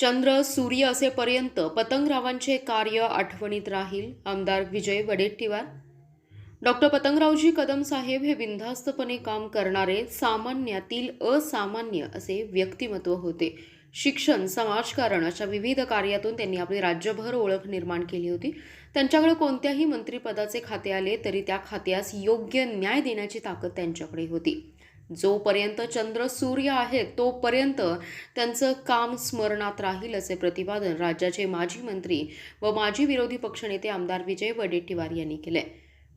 चंद्र सूर्य असेपर्यंत पतंगरावांचे कार्य आठवणीत राहील आमदार विजय वडेट्टीवार. डॉक्टर पतंगरावजी कदम साहेब हे बिनधास्तपणे काम करणारे सामान्यातील असामान्य असे व्यक्तिमत्व होते. शिक्षण समाजकारण अशा विविध कार्यातून त्यांनी आपली राज्यभर ओळख निर्माण केली होती. त्यांच्याकडे कोणत्याही मंत्रिपदाचे खाते आले तरी त्या खात्यास योग्य न्याय देण्याची ताकद त्यांच्याकडे होती. जोपर्यंत चंद्र सूर्य आहेत तोपर्यंत त्यांचं काम स्मरणात राहील असे प्रतिपादन राज्याचे माजी मंत्री व माजी विरोधी पक्षनेते आमदार विजय वडेट्टीवार यांनी केले.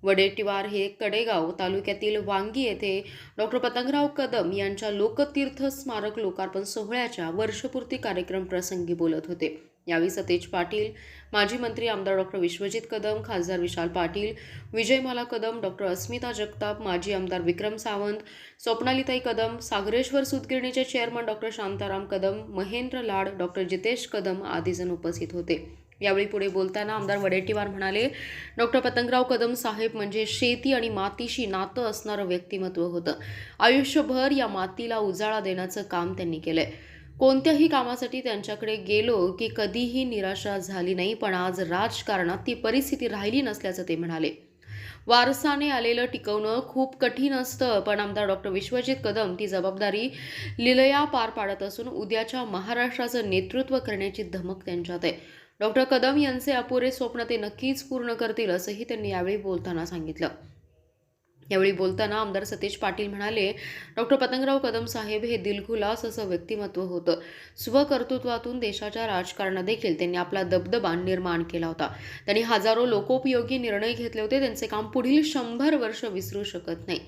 वडेट्टीवार हे कडेगाव तालुक्यातील वांगी येथे डॉक्टर पतंगराव कदम यांच्या लोकतीर्थ स्मारक लोकार्पण सोहळ्याच्या वर्षपूर्ती कार्यक्रम प्रसंगी बोलत होते. यावेळी सतेज पाटील माजी मंत्री आमदार डॉक्टर विश्वजित कदम खासदार विशाल पाटील विजयमाला कदम डॉक्टर अस्मिता जगताप माजी आमदार Vikram Sawant स्वप्नालिताई Kadam Sagareshwar सुतगिरणीचे chairman doctor Shantaram Kadam Mahendra Lad doctor Jitesh Kadam आदीजण उपस्थित होते. यावेळी पुढे बोलताना आमदार वडेट्टीवार म्हणाले डॉक्टर पतंगराव कदम साहेब म्हणजे शेती आणि मातीशी नातं असणारं व्यक्तिमत्व होतं. आयुष्यभर या मातीला उजाळा देण्याचं काम त्यांनी केलंय. कोणत्याही कामासाठी त्यांच्याकडे गेलो की कधीही निराशा झाली नाही पण आज राजकारणात ती परिस्थिती राहिली नसल्याचं ते म्हणाले. वारसाने आलेलं टिकवणं खूप कठीण असतं पण आमदार डॉक्टर विश्वजित कदम ती जबाबदारी लिलया पार पाडत असून उद्याच्या महाराष्ट्राचं नेतृत्व करण्याची धमक त्यांच्यात आहे. डॉक्टर कदम यांचे अपुरे स्वप्न ते नक्कीच पूर्ण करतील असंही त्यांनी यावेळी बोलताना सांगितलं. यावेळी बोलताना आमदार सतीश पाटील म्हणाले डॉक्टर पतंगराव कदम साहेब हे दिलखुलास असं व्यक्तिमत्व होतं. स्वकर्तृत्वातून देशाच्या राजकारणात देखील त्यांनी आपला दबदबा निर्माण केला होता. त्यांनी हजारो लोकोपयोगी निर्णय घेतले होते. त्यांचे काम पुढील शंभर वर्ष विसरू शकत नाही.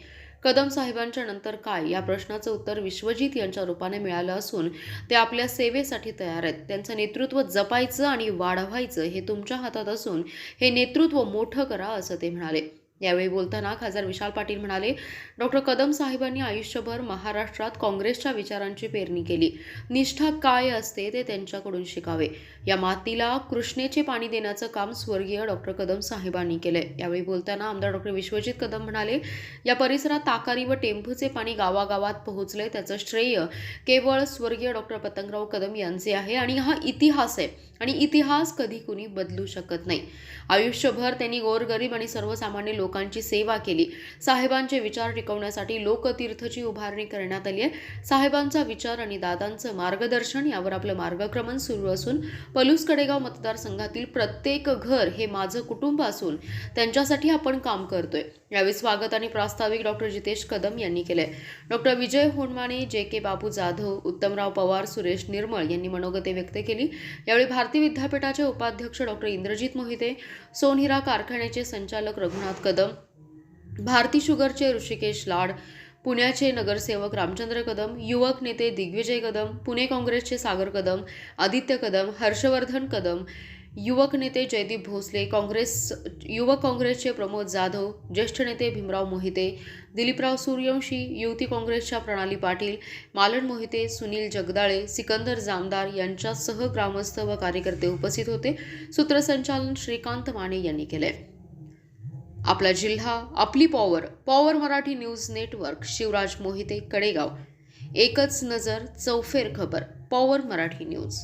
कदम साहेबांच्या नंतर काय? या प्रश्नाचं उत्तर विश्वजित यांच्या रूपाने मिळालं असून ते आपल्या सेवेसाठी तयार आहेत. त्यांचं नेतृत्व जपायचं आणि वाढवायचं हे तुमच्या हातात असून हे नेतृत्व मोठं करा असं ते म्हणाले. यावेळी बोलताना खासदार विशाल पाटील म्हणाले डॉक्टर कदम साहेबांनी आयुष्यभर महाराष्ट्रात काँग्रेसच्या विचारांची पेरणी केली. निष्ठा काय असते ते त्यांच्याकडून शिकावे. या मातीला कृष्णेचे पाणी देण्याचं काम स्वर्गीय डॉक्टर कदम साहेबांनी केलंय. यावेळी बोलताना आमदार डॉक्टर विश्वजित कदम म्हणाले या परिसरात ताकारी व टेंभूचे पाणी गावागावात पोहोचले त्याचं श्रेय केवळ स्वर्गीय डॉक्टर पतंगराव कदम यांचे आहे आणि हा इतिहास आहे आणि इतिहास कधी कुणी बदलू शकत नाही. आयुष्यभर त्यांनी गोरगरीब आणि सर्वसामान्य लोक लोकांची सेवा केली. साहेबांचे विचार टिकवण्यासाठी लोकतीर्थची उभारणी करण्यात आली आहे. साहेबांचा विचार आणि दादांचं मार्गदर्शन यावर आपलं मार्गक्रमण सुरू असून पलूस कडेगाव मतदारसंघातील प्रत्येक घर हे माझं कुटुंब असून त्यांच्यासाठी आपण काम करतोय. यावेळी स्वागत आणि प्रास्ताविक डॉक्टर जितेश कदम यांनी केले डॉक्टर विजय होनमाने जे के बाबू जाधव उत्तमराव पवार सुरेश निर्मळ यांनी मनोगते व्यक्त केली. यावेळी भारतीय विद्यापीठाचे उपाध्यक्ष डॉक्टर इंद्रजित मोहिते सोनहिरा कारखान्याचे संचालक रघुनाथ कदम कदम. भारती शुगरचे ऋषिकेश लाड पुण्याचे नगरसेवक रामचंद्र कदम युवक नेते दिग्विजय कदम पुणे काँग्रेसचे सागर कदम आदित्य कदम हर्षवर्धन कदम युवक नेते जयदीप भोसले काँग्रेस युवक काँग्रेसचे प्रमोद जाधव ज्येष्ठ नेते भीमराव मोहिते दिलीपराव सूर्यवंशी युवती काँग्रेसच्या प्रणाली पाटील मालन मोहिते सुनील जगदाळे सिकंदर जामदार यांच्यासह ग्रामस्थ व कार्यकर्ते उपस्थित होते. सूत्रसंचालन श्रीकांत माने यांनी केले आपला जिल्हा आपली power power Marathi news network Shivraj Mohite Kadegaon. एकच नजर चौफेर खबर पॉवर मराठी न्यूज